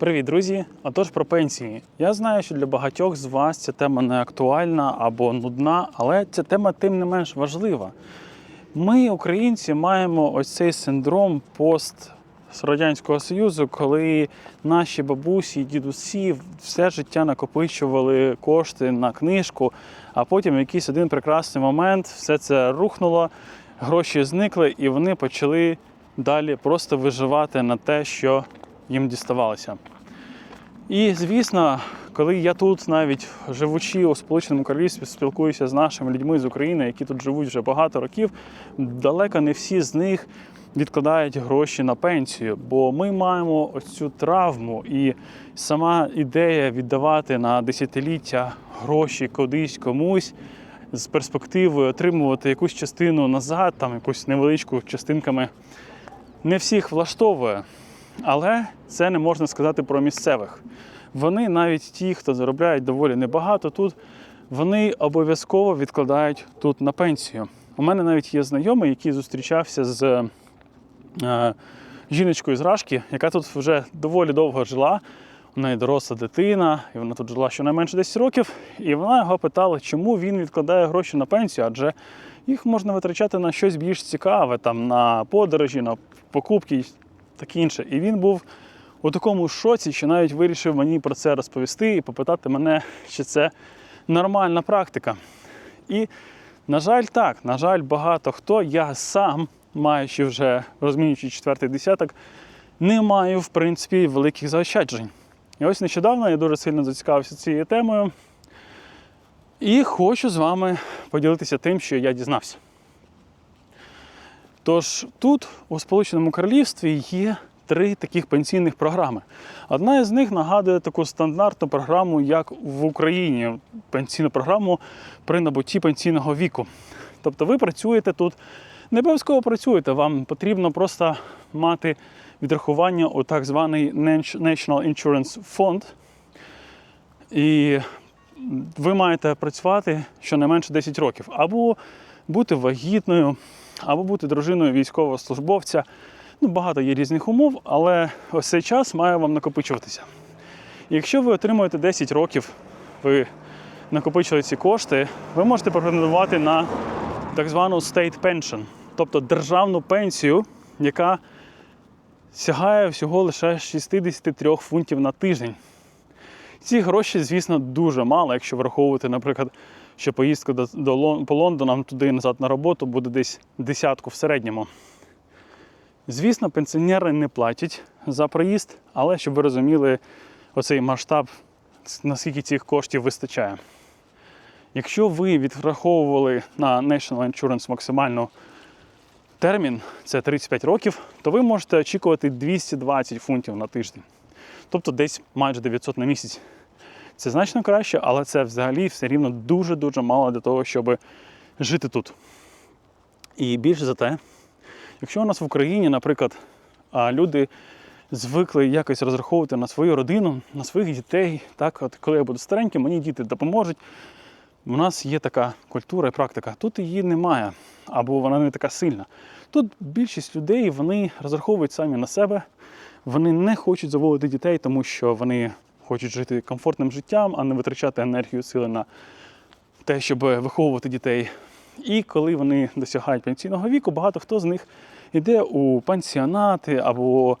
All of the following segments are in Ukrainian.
Привіт, друзі! Отож про пенсії. Я знаю, що для багатьох з вас ця тема не актуальна або нудна, але ця тема тим не менш важлива. Ми, українці, маємо ось цей синдром пост Радянського Союзу, коли наші бабусі дідусі все життя накопичували кошти на книжку, а потім якийсь один прекрасний момент все це рухнуло, гроші зникли, і вони почали далі просто виживати на те, що їм діставалося. І звісно, коли я тут, навіть живучи у Сполученому Королівстві, спілкуюся з нашими людьми з України, які тут живуть вже багато років, далеко не всі з них відкладають гроші на пенсію, бо ми маємо ось цю травму, і сама ідея віддавати на десятиліття гроші кудись комусь з перспективою отримувати якусь частину назад, там якусь невеличку частинками, не всіх влаштовує. Але це не можна сказати про місцевих. Вони, навіть ті, хто заробляють доволі небагато тут, вони обов'язково відкладають тут на пенсію. У мене навіть є знайомий, який зустрічався з е, жіночкою з Рашки, яка тут вже доволі довго жила. У неї доросла дитина, і вона тут жила щонайменше 10 років. І вона його питала, чому він відкладає гроші на пенсію, адже їх можна витрачати на щось більш цікаве, там на подорожі, на покупки таке інше. І він був у такому шоці, що навіть вирішив мені про це розповісти і попитати мене, чи це нормальна практика. І, на жаль, так, на жаль, багато хто, я сам, маючи вже розмінюючи четвертий десяток, не маю, в принципі, великих заощаджень. І ось нещодавно я дуже сильно зацікавився цією темою. І хочу з вами поділитися тим, що я дізнався. Тож тут, у Сполученому Королівстві, є три таких пенсійних програми. Одна із них нагадує таку стандартну програму, як в Україні, пенсійну програму при набутті пенсійного віку. Тобто ви працюєте тут, не обов'язково працюєте, вам потрібно просто мати відрахування у так званий National Insurance Fund. І ви маєте працювати щонайменше 10 років, або бути вагітною, або бути дружиною військового службовця. Ну, багато є різних умов, але ось цей час має вам накопичуватися. Якщо ви отримуєте 10 років, ви накопичили ці кошти, ви можете претендувати на так звану state pension, тобто державну пенсію, яка сягає всього лише 63 фунтів на тиждень. Ці гроші, звісно, дуже мало, якщо враховувати, наприклад, що поїздка до, до по Лондонам туди і назад на роботу буде десь десятку в середньому. Звісно, пенсіонери не платять за проїзд, але щоб ви розуміли оцей масштаб, наскільки цих коштів вистачає. Якщо ви відраховували на National Insurance максимальну термін, це 35 років, то ви можете очікувати 220 фунтів на тиждень. Тобто десь майже 900 на місяць. Це значно краще, але це взагалі все рівно дуже-дуже мало для того, щоб жити тут. І більше за те, якщо у нас в Україні, наприклад, люди звикли якось розраховувати на свою родину, на своїх дітей, так, от коли я буду стареньким, мені діти допоможуть. У нас є така культура і практика. Тут її немає, або вона не така сильна. Тут більшість людей вони розраховують самі на себе, вони не хочуть заводити дітей, тому що вони хочуть жити комфортним життям, а не витрачати енергію, сили на те, щоб виховувати дітей. І коли вони досягають пенсійного віку, багато хто з них йде у пансіонати або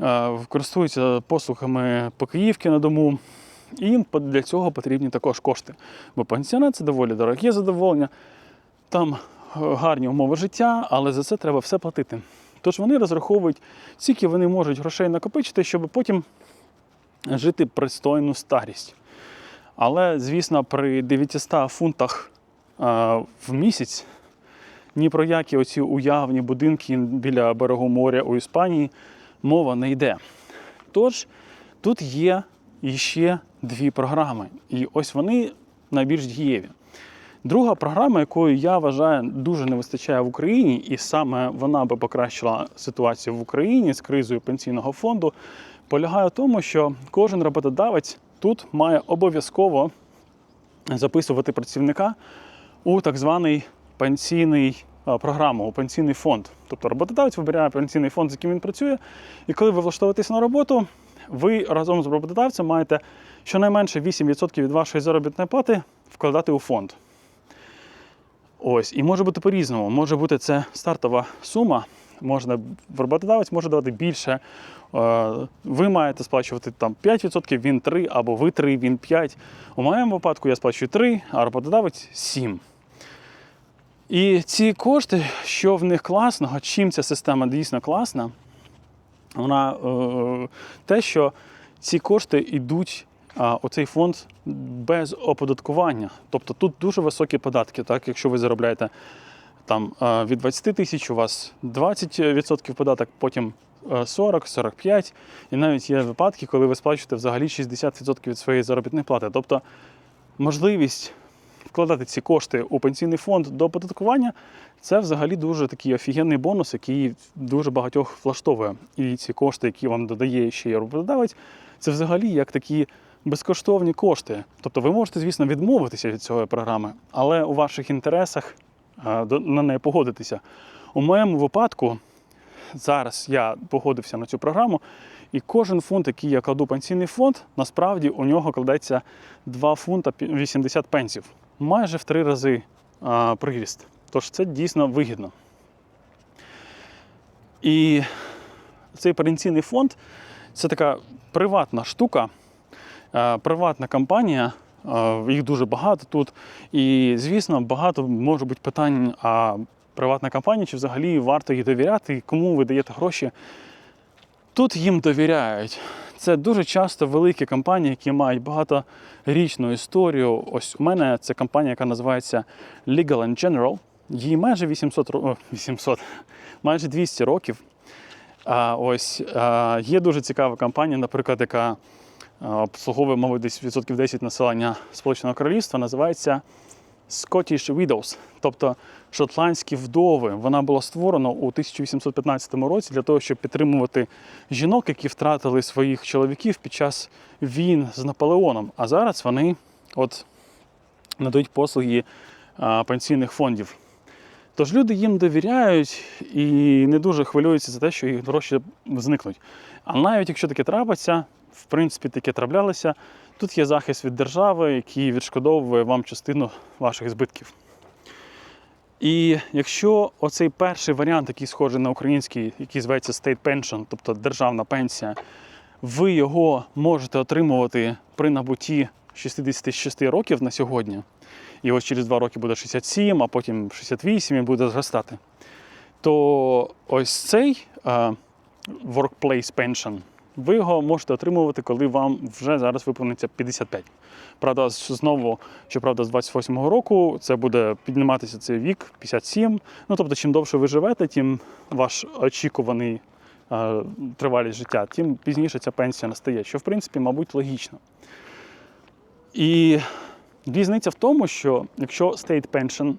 е, користуються послугами покоївки на дому. І їм для цього потрібні також кошти. Бо пансіонат це доволі дороге задоволення, там е, гарні умови життя, але за це треба все платити. Тож вони розраховують, скільки вони можуть грошей накопичити, щоб потім жити пристойну старість. Але, звісно, при 900 фунтах е, в місяць ні про які оці уявні будинки біля берегу моря у Іспанії мова не йде. Тож тут є іще дві програми, і ось вони найбільш дієві. Друга програма, якою я вважаю дуже не вистачає в Україні, і саме вона би покращила ситуацію в Україні з кризою пенсійного фонду, полягає в тому, що кожен роботодавець тут має обов'язково записувати працівника у так званий пенсійний програму, у пенсійний фонд. Тобто роботодавець вибирає пенсійний фонд, з яким він працює, і коли ви влаштовуєтесь на роботу, ви разом з роботодавцем маєте щонайменше 8% від вашої заробітної плати вкладати у фонд. Ось, і може бути по-різному. Може бути це стартова сума. Можна роботодавець може давати більше. Е, Ви маєте сплачувати там 5%, він 3, або ви 3, він 5. У моєму випадку я сплачую 3, а роботодавець 7. І ці кошти, що в них класного, чим ця система дійсно класна, вона е, те, що ці кошти йдуть у цей фонд без оподаткування. Тобто тут дуже високі податки. Так? Якщо ви заробляєте там, е, від 20 тисяч, у вас 20% податок, потім 40, 45. І навіть є випадки, коли ви сплачуєте взагалі 60% від своєї заробітної плати. Тобто можливість вкладати ці кошти у пенсійний фонд до оподаткування це взагалі дуже такий офігенний бонус, який дуже багатьох влаштовує. І ці кошти, які вам додає ще й роботодавець, це взагалі як такі безкоштовні кошти. Тобто ви можете, звісно, відмовитися від цієї програми, але у ваших інтересах е, на неї погодитися. У моєму випадку зараз я погодився на цю програму, і кожен фунт, який я кладу пенсійний фонд, насправді у нього кладеться 2 фунта 80 пенсів. Майже в три рази а, приріст. Тож це дійсно вигідно. І цей пенсійний фонд це така приватна штука, е, приватна компанія. Їх дуже багато тут. І, звісно, багато може бути питань, а приватна компанія, чи взагалі варто їй довіряти, і кому ви даєте гроші. Тут їм довіряють. Це дуже часто великі компанії, які мають багаторічну історію. Ось у мене це компанія, яка називається Legal General. Їй майже 800, о, 800 майже 200 років. А ось є дуже цікава компанія, наприклад, яка обслуговує, мабуть, десь відсотків 10 населення Сполученого Королівства, називається Scottish Widows, тобто шотландські вдови. Вона була створена у 1815 році для того, щоб підтримувати жінок, які втратили своїх чоловіків під час війн з Наполеоном. А зараз вони от надають послуги а, пенсійних фондів. Тож люди їм довіряють і не дуже хвилюються за те, що їх гроші зникнуть. А навіть якщо таке трапиться, в принципі, таке траплялося, тут є захист від держави, який відшкодовує вам частину ваших збитків. І якщо оцей перший варіант, який схожий на український, який зветься State Pension, тобто державна пенсія, ви його можете отримувати при набутті 66 років на сьогодні, і ось через 2 роки буде 67, а потім 68 і буде зростати, то ось цей е, Workplace Pension, ви його можете отримувати, коли вам вже зараз виповниться 55. Правда, знову, щоправда, з 28-го року це буде підніматися цей вік 57. Ну тобто, чим довше ви живете, тим ваш очікуваний е, тривалість життя, тим пізніше ця пенсія настає, що в принципі, мабуть, логічно. І різниця в тому, що якщо state pension,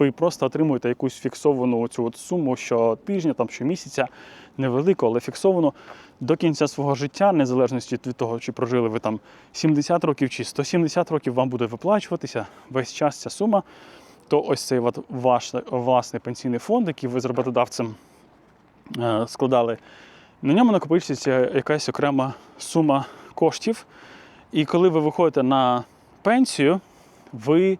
ви просто отримуєте якусь фіксовану цю от суму щотижня, там щомісяця, невелику, але фіксовану до кінця свого життя, незалежності від того, чи прожили ви там 70 років чи 170 років, вам буде виплачуватися весь час ця сума, то ось цей ваш власний пенсійний фонд, який ви з роботодавцем е, складали, на ньому накопичується якась окрема сума коштів. І коли ви виходите на пенсію, ви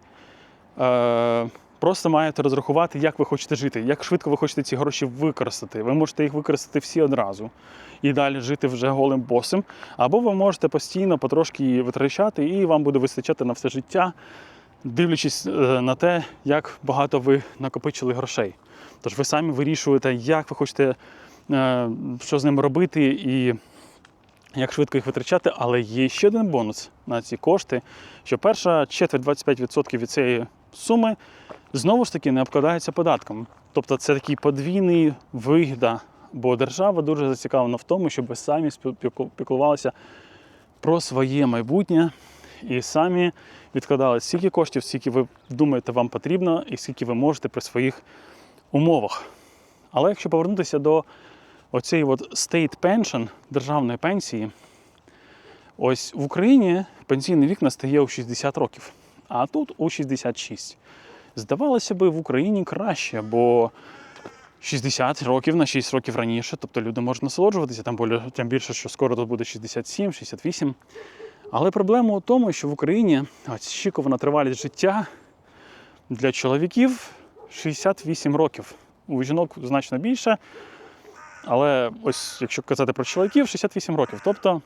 е, просто маєте розрахувати, як ви хочете жити, як швидко ви хочете ці гроші використати. Ви можете їх використати всі одразу і далі жити вже голим босом. Або ви можете постійно потрошки витрачати, і вам буде вистачати на все життя, дивлячись е, на те, як багато ви накопичили грошей. Тож ви самі вирішуєте, як ви хочете, е, що з ними робити і як швидко їх витрачати, але є ще один бонус на ці кошти, що перша четверть 25% від цієї суми знову ж таки не обкладається податком. Тобто це такий подвійний вигіда, бо держава дуже зацікавлена в тому, щоб ви самі піклувалися про своє майбутнє і самі відкладали стільки коштів, скільки ви думаєте, вам потрібно, і скільки ви можете при своїх умовах. Але якщо повернутися до оцей от state pension, державної пенсії, ось в Україні пенсійний вік настає у 60 років, а тут у 66. Здавалося би, в Україні краще, бо 60 років на 6 років раніше. Тобто люди можуть насолоджуватися, там більше, що скоро тут буде 67, 68. Але проблема у тому, що в Україні очікувана тривалість життя для чоловіків 68 років. У жінок значно більше. Але ось якщо казати про чоловіків, 68 років. Тобто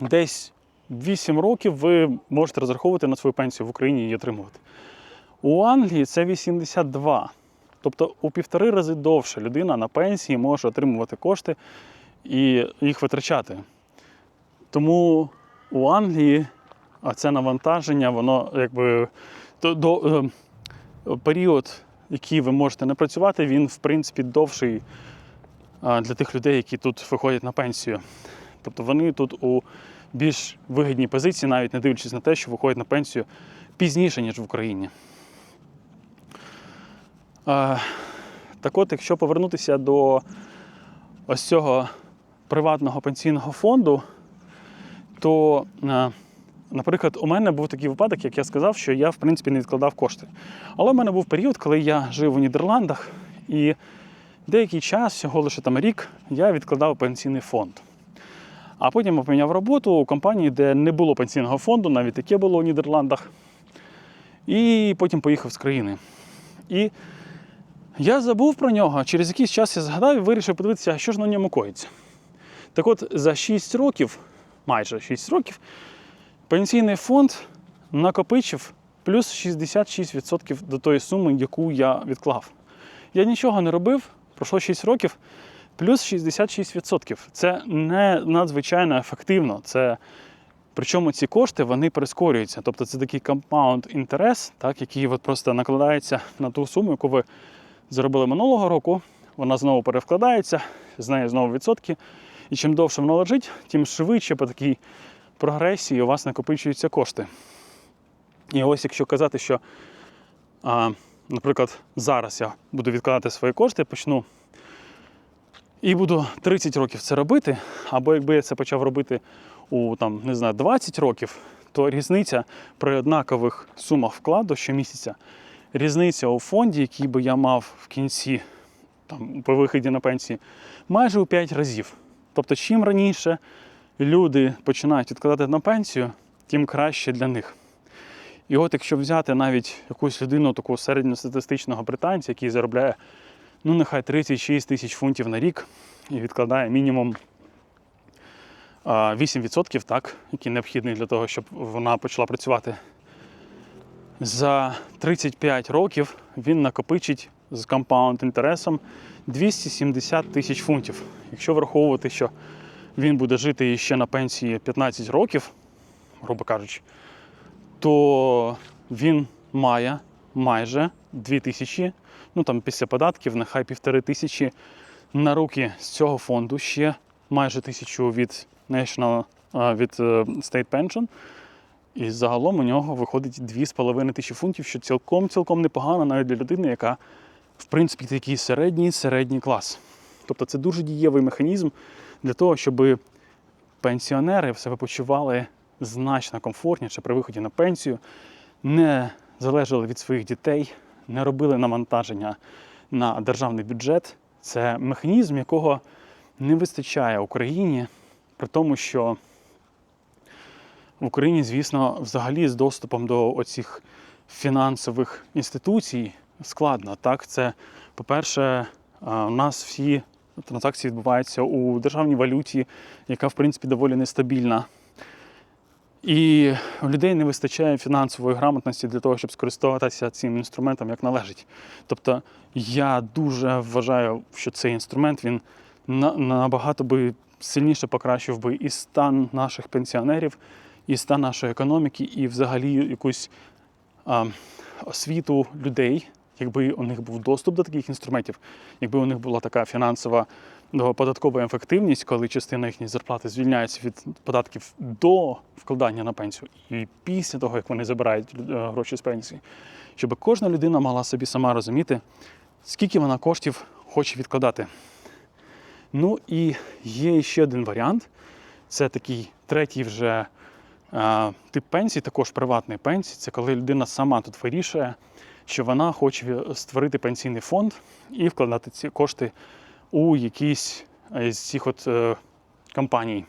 десь 8 років ви можете розраховувати на свою пенсію в Україні і отримувати. У Англії це 82. Тобто у півтори рази довше людина на пенсії може отримувати кошти і їх витрачати. Тому у Англії це навантаження, воно якби до, до, е, період, який ви можете не працювати, він в принципі довший для тих людей, які тут виходять на пенсію. Тобто вони тут у більш вигідній позиції, навіть не дивлячись на те, що виходять на пенсію пізніше, ніж в Україні. Так от, якщо повернутися до ось цього приватного пенсійного фонду, то, е, наприклад, у мене був такий випадок, як я сказав, що я в принципі не відкладав кошти. Але в мене був період, коли я жив у Нідерландах, і деякий час, всього лише там рік, я відкладав пенсійний фонд. А потім я поміняв роботу у компанії, де не було пенсійного фонду, навіть таке було у Нідерландах. І потім поїхав з країни. І я забув про нього. Через якийсь час я згадав і вирішив подивитися, що ж на ньому коїться. Так от, за 6 років, майже 6 років, пенсійний фонд накопичив плюс 66% до тої суми, яку я відклав. Я нічого не робив, пройшло 6 років, плюс 66%. Це не надзвичайно ефективно. Це Причому ці кошти вони прискорюються. Тобто це такий компаунд інтерес, так, який от просто накладається на ту суму, яку ви заробили минулого року. Вона знову перевкладається, з неї знову відсотки. І чим довше воно лежить, тим швидше по такій прогресії у вас накопичуються кошти. І ось якщо казати, що, а, наприклад, зараз я буду відкладати свої кошти, почну і буду 30 років це робити, або якби я це почав робити у там, не знаю, 20 років, то різниця при однакових сумах вкладу щомісяця, різниця у фонді, який би я мав в кінці там, по виході на пенсії, майже у 5 разів. Тобто, чим раніше люди починають відкладати на пенсію, тим краще для них. І от якщо взяти навіть якусь людину, такого середньостатистичного британця, який заробляє, ну нехай 36 тисяч фунтів на рік і відкладає мінімум 8%, так, які необхідні для того, щоб вона почала працювати. За 35 років він накопичить з компаунд інтересом 270 тисяч фунтів. Якщо враховувати, що він буде жити ще на пенсії 15 років, грубо кажучи, то він має майже 2 тисячі, ну там після податків, нехай півтори тисячі на руки з цього фонду, ще майже тисячу від National, від е, State Pension. І загалом у нього виходить 2,5 тисячі фунтів, що цілком цілком непогано навіть для людини, яка в принципі такий середній середній клас. Тобто це дуже дієвий механізм для того, щоб пенсіонери себе почували значно комфортніше при виході на пенсію, не залежали від своїх дітей, не робили навантаження на державний бюджет. Це механізм, якого не вистачає Україні, при тому, що в Україні, звісно, взагалі з доступом до оцих фінансових інституцій складно. Так, це, по-перше, у нас всі транзакції відбуваються у державній валюті, яка, в принципі, доволі нестабільна. І у людей не вистачає фінансової грамотності для того, щоб скористуватися цим інструментом як належить. Тобто я дуже вважаю, що цей інструмент він набагато би сильніше покращив би і стан наших пенсіонерів, і стан нашої економіки, і взагалі якусь а, освіту людей, якби у них був доступ до таких інструментів, якби у них була така фінансова ну, податкова ефективність, коли частина їхньої зарплати звільняється від податків до вкладання на пенсію, і після того, як вони забирають е, гроші з пенсії, щоб кожна людина мала собі сама розуміти, скільки вона коштів хоче відкладати. Ну і є ще один варіант. Це такий третій вже тип пенсії, також приватний пенсії. Це коли людина сама тут вирішує, що вона хоче створити пенсійний фонд і вкладати ці кошти у якісь е, з цих от е, компаній.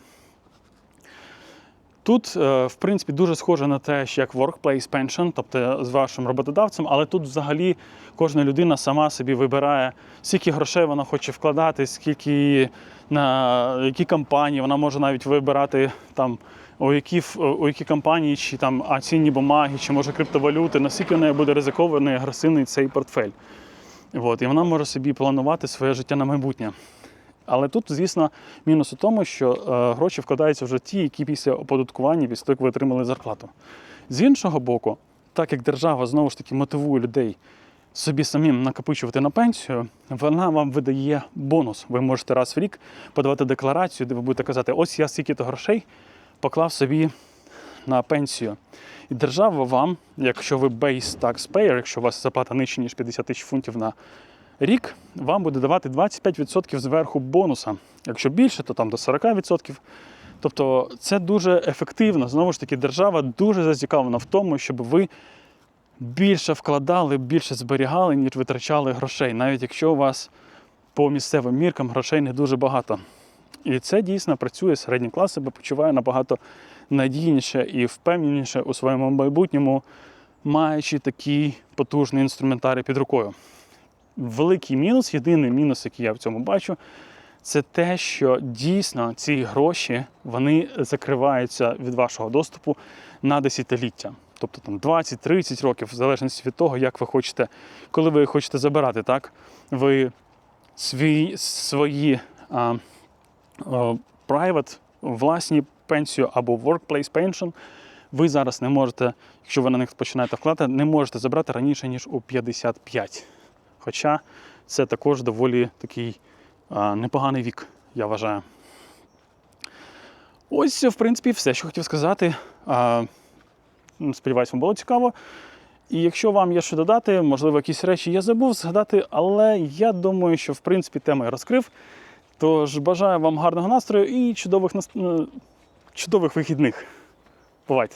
Тут, е, в принципі, дуже схоже на те, що як workplace pension, тобто з вашим роботодавцем, але тут взагалі кожна людина сама собі вибирає, скільки грошей вона хоче вкладати, скільки на які компанії, вона може навіть вибирати там. У які, у які компанії, чи там цінні бумаги, чи може криптовалюти, наскільки в неї буде ризикований, агресивний цей портфель. От, і вона може собі планувати своє життя на майбутнє. Але тут, звісно, мінус у тому, що е, гроші вкладаються вже ті, які після оподаткування, як ви отримали зарплату. З іншого боку, так як держава знову ж таки мотивує людей собі самим накопичувати на пенсію, вона вам видає бонус. Ви можете раз в рік подавати декларацію, де ви будете казати, ось я стільки-то грошей поклав собі на пенсію. І держава вам, якщо ви base taxpayer, якщо у вас зарплата нижче, ніж 50 тисяч фунтів на рік, вам буде давати 25% зверху бонуса. Якщо більше, то там до 40%. Тобто це дуже ефективно. Знову ж таки, держава дуже зацікавлена в тому, щоб ви більше вкладали, більше зберігали, ніж витрачали грошей, навіть якщо у вас по місцевим міркам грошей не дуже багато. І це дійсно працює. Середній клас себе почуває набагато надійніше і впевненіше у своєму майбутньому, маючи такий потужний інструментарій під рукою. Великий мінус, єдиний мінус, який я в цьому бачу, це те, що дійсно ці гроші вони закриваються від вашого доступу на десятиліття. Тобто там 20-30 років, в залежності від того, як ви хочете, коли ви хочете забирати, так? Ви свої, свої а, а, private, власні пенсію або workplace pension, ви зараз не можете, якщо ви на них починаєте вкладати, не можете забрати раніше, ніж у 55. Хоча це також доволі такий непоганий вік, я вважаю. Ось, в принципі, все, що хотів сказати. Сподіваюсь, вам було цікаво. І якщо вам є що додати, можливо, якісь речі я забув згадати, але я думаю, що в принципі тему я розкрив. Тож бажаю вам гарного настрою і чудових, чудових вихідних. Бувайте!